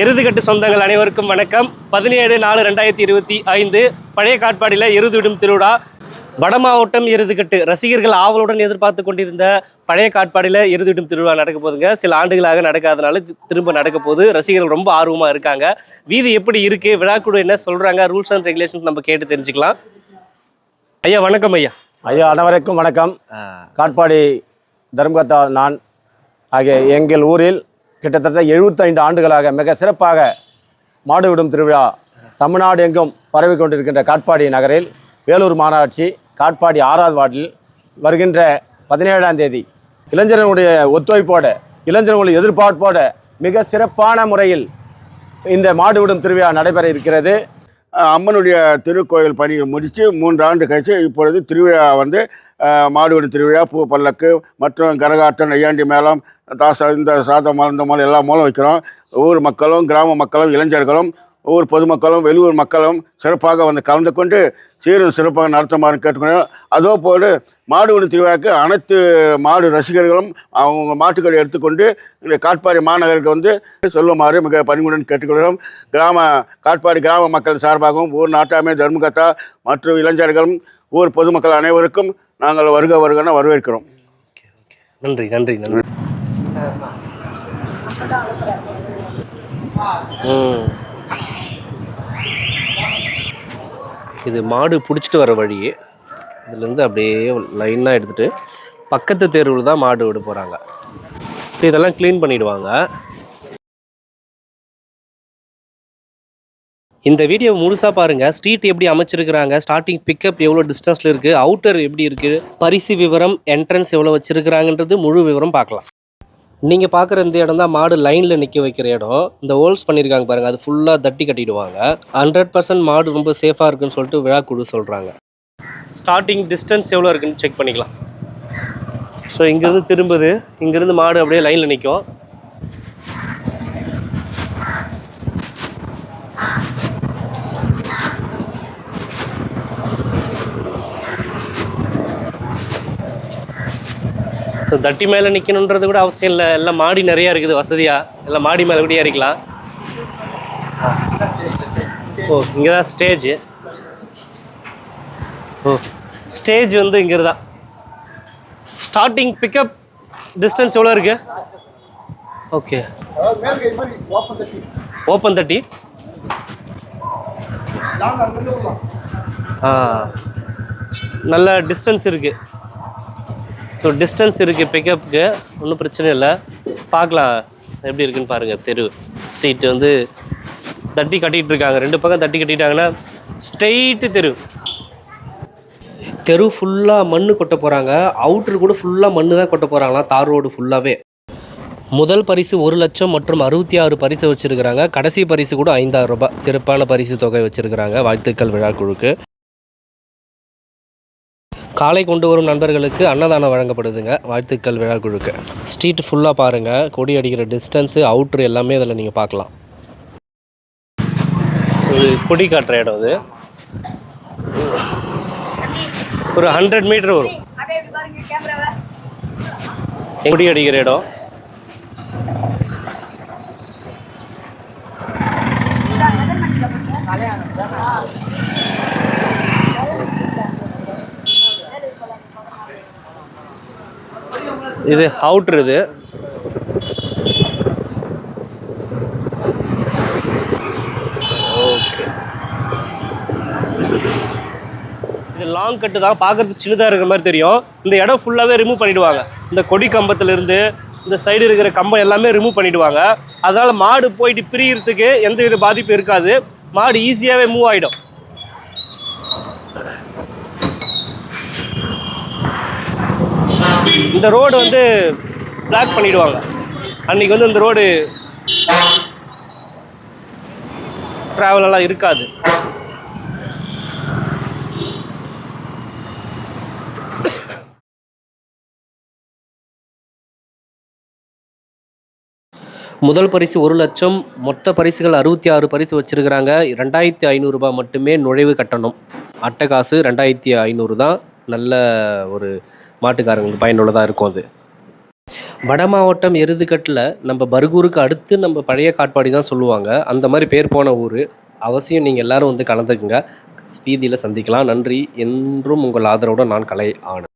எருதுகட்டு சொந்தங்கள் அனைவருக்கும் வணக்கம். பதினேழு நாலு ரெண்டாயிரத்தி இருபத்தி ஐந்து பழைய காட்பாடியில் எருதுவிடும் திருவிழா. வட மாவட்டம் எருதுகட்டு ரசிகர்கள் ஆவலுடன் எதிர்பார்த்து கொண்டிருந்த பழைய காட்பாடியில் எருதுவிடும் திருவிழா நடக்க போகுதுங்க. சில ஆண்டுகளாக நடக்காதனால திரும்ப நடக்க போகுது. ரசிகர்கள் ரொம்ப ஆர்வமாக இருக்காங்க. வீதி எப்படி இருக்கு? விழாக்குழு என்ன சொல்றாங்க? ரூல்ஸ் அண்ட் ரெகுலேஷன்ஸ் நம்ம கேட்டு தெரிஞ்சுக்கலாம். ஐயா வணக்கம் ஐயா. ஐயா அனைவருக்கும் வணக்கம். காட்பாடி தர்மகத்தா நான். ஆகிய எங்கள் ஊரில் கிட்டத்தட்ட 75 ஆண்டுகளாக மிக சிறப்பாக மாடு விடும் திருவிழா தமிழ்நாடு எங்கும் பரவி கொண்டிருக்கின்ற காட்பாடி நகரில் வேலூர் மாநகராட்சி காட்பாடி ஆறாவது வார்டில் வருகின்ற பதினேழாம் தேதி இளைஞர்களுடைய ஒத்துழைப்போட இளைஞர்களுடைய எதிர்பார்ப்போட மிக சிறப்பான முறையில் இந்த மாடு விடும் திருவிழா நடைபெற இருக்கிறது. அம்மனுடைய திருக்கோயில் பணியை முடித்து மூன்று ஆண்டு கழிச்சு இப்பொழுது திருவிழா வந்து மாடுவெடி திருவிழா பூ பல்லக்கு மற்றும் கரகாட்டம் நையாண்டி மேளம் தாசா இந்த சாதம் மலர்ந்த மாதிரி எல்லா மூலம் வைக்கிறோம். ஊர் மக்களும் கிராம மக்களும் இளைஞர்களும் ஊர் பொதுமக்களும் வெளியூர் மக்களும் சிறப்பாக வந்து கலந்து கொண்டு சீரும் சிறப்பாக நடத்துமாறு கேட்டுக்கொள்கிறோம் அதோ போல மாடுவிடு திருவிழாவுக்கு அனைத்து மாடு ரசிகர்களும் அவங்க மாட்டுக்களை எடுத்துக்கொண்டு இந்த காட்பாடி மாநகருக்கு வந்து சொல்லுமாறு மிக பணிவுடன் கேட்டுக்கொள்கிறோம். கிராம காட்பாடி கிராம மக்கள் சார்பாகவும் ஊர் நாட்டாமை தர்மகத்தா மற்றும் இளைஞர்களும் ஊர் பொதுமக்கள் அனைவருக்கும் நாங்கள் வருக வருகன வரவேற்கிறோம். நன்றி நன்றி நன்றி. ம். இது மாடு பிடிச்சிட்டு வர வழி. இதுலேருந்து அப்படியே லைனாக எடுத்துட்டு பக்கத்து தேர்வில் தான் மாடு விட போகிறாங்க. இதெல்லாம் க்ளீன் பண்ணிவிடுவாங்க இந்த வீடியோ முழுசாக பாருங்கள் ஸ்ட்ரீட் எப்படி அமைச்சிருக்கிறாங்க? ஸ்டார்டிங் பிக்கப் எவ்வளோ டிஸ்டன்ஸில் இருக்குது அவுட்டர் எப்படி இருக்குது பரிசு விவரம் என்ட்ரன்ஸ் எவ்வளோ வச்சுருக்கிறாங்கன்றது முழு விவரம் பார்க்கலாம். நீங்கள் பார்க்குற இந்த இடம் தான் மாடு லைனில் நிற்க வைக்கிற இடம். இந்த ஹோல்ஸ் பண்ணியிருக்காங்க பாருங்கள் அது ஃபுல்லாக தட்டி கட்டிடுவாங்க. ஹண்ட்ரட் பர்சன்ட் மாடு ரொம்ப சேஃபாக இருக்குன்னு சொல்லிட்டு விழா குழு சொல்கிறாங்க ஸ்டார்டிங் டிஸ்டன்ஸ் எவ்வளோ இருக்குன்னு செக் பண்ணிக்கலாம். ஸோ இங்கேருந்து திரும்புது. இங்கேருந்து மாடு அப்படியே லைனில் நிற்கும் ஸோ தட்டி மேலே நிற்கணுன்றது கூட அவசியம் இல்லை. எல்லாம் மாடி நிறையா இருக்குது வசதியாக எல்லாம் மாடி மேலே கூட ஏறிக்கலாம் ஓ இங்கே தான் ஸ்டேஜ் ஓ ஸ்டேஜ் வந்து இங்கே தான் ஸ்டார்டிங் பிக்கப் டிஸ்டன்ஸ் எவ்வளோ இருக்கு ஓகே ஓப்பன் தட்டி ஆ நல்ல டிஸ்டன்ஸ் இருக்குது ஸோ டிஸ்டன்ஸ் இருக்குது பிக்கப்புக்கு ஒன்றும் பிரச்சனை இல்லை. பார்க்கலாம் எப்படி இருக்குன்னு பாருங்கள் தெரு ஸ்ட்ரீட் வந்து தட்டி கட்டிகிட்டு இருக்காங்க. ரெண்டு பக்கம் தட்டி கட்டிட்டாங்கன்னா ஸ்ட்ரெயிட்டு தெரு. தெரு ஃபுல்லாக மண் கொட்ட போகிறாங்க அவுட்ரு கூட ஃபுல்லாக மண்ணு தான் கொட்ட போகிறாங்களாம் தார் ரோடு ஃபுல்லாகவே முதல் பரிசு ஒரு லட்சம் மற்றும் அறுபத்தி ஆறு பரிசு வச்சுருக்கிறாங்க. கடைசி பரிசு கூட ஐந்தாயிரம் ரூபாய். சிறப்பான பரிசு தொகை வச்சுருக்கிறாங்க வாழ்த்துக்கள் விழா குழுக்கு காலை கொண்டு வரும் நண்பர்களுக்கு அன்னதானம் வழங்கப்படுதுங்க. வாழ்த்துக்கள் விழா குழுக்கு ஸ்ட்ரீட் ஃபுல்லாக பாருங்கள் கொடி அடிக்கிற டிஸ்டன்ஸு அவுட்ரு எல்லாமே இதில் நீங்கள் பார்க்கலாம். இது கொடி காட்டுற இடம் அது. ஒரு ஹண்ட்ரட் மீட்டர் வரும். கொடி அடிக்கிற இடம். இது அவுட்ரு இது. ஓகே. இது லாங் கட்டு தான். பார்க்கறதுக்கு சின்னதாக இருக்கிற மாதிரி தெரியும். இந்த இடம் ஃபுல்லாகவே ரிமூவ் பண்ணிடுவாங்க. இந்த கொடி கம்பத்துலேருந்து இந்த சைடு இருக்கிற கம்பம் எல்லாமே ரிமூவ் பண்ணிடுவாங்க. அதனால் மாடு போயிட்டு பிரியறதுக்கு எந்த வித பாதிப்பும் இருக்காது. மாடு ஈஸியாகவே மூவ் ஆகிடும் இந்த ரோடு வந்து பிளாக் பண்ணிடுவாங்க. அன்னைக்கு வந்து இந்த ரோடு ட்ராவல் எல்லாம் இருக்காது. முதல் பரிசு ஒரு லட்சம் மொத்த பரிசுகள் அறுபத்தி ஆறு பரிசு வச்சுருக்கிறாங்க. ரெண்டாயிரத்தி ஐநூறுரூபா மட்டுமே நுழைவு கட்டணம். அட்டை காசு ரெண்டாயிரத்தி ஐநூறு தான். நல்ல ஒரு மாட்டுக்காரங்களுக்கு பயனுள்ளதாக இருக்கும் அது. வட மாவட்டம் எருதுகட்டில் நம்ம பர்கூருக்கு அடுத்து நம்ம பழைய காட்பாடி தான் சொல்லுவாங்க. அந்த மாதிரி பேர் போன ஊர். அவசியம் நீங்கள் எல்லோரும் வந்து கலந்துக்குங்க. வீதியில் சந்திக்கலாம். நன்றி. என்றும் உங்கள் ஆதரவுடன் நான் கலை ஆனந்த்.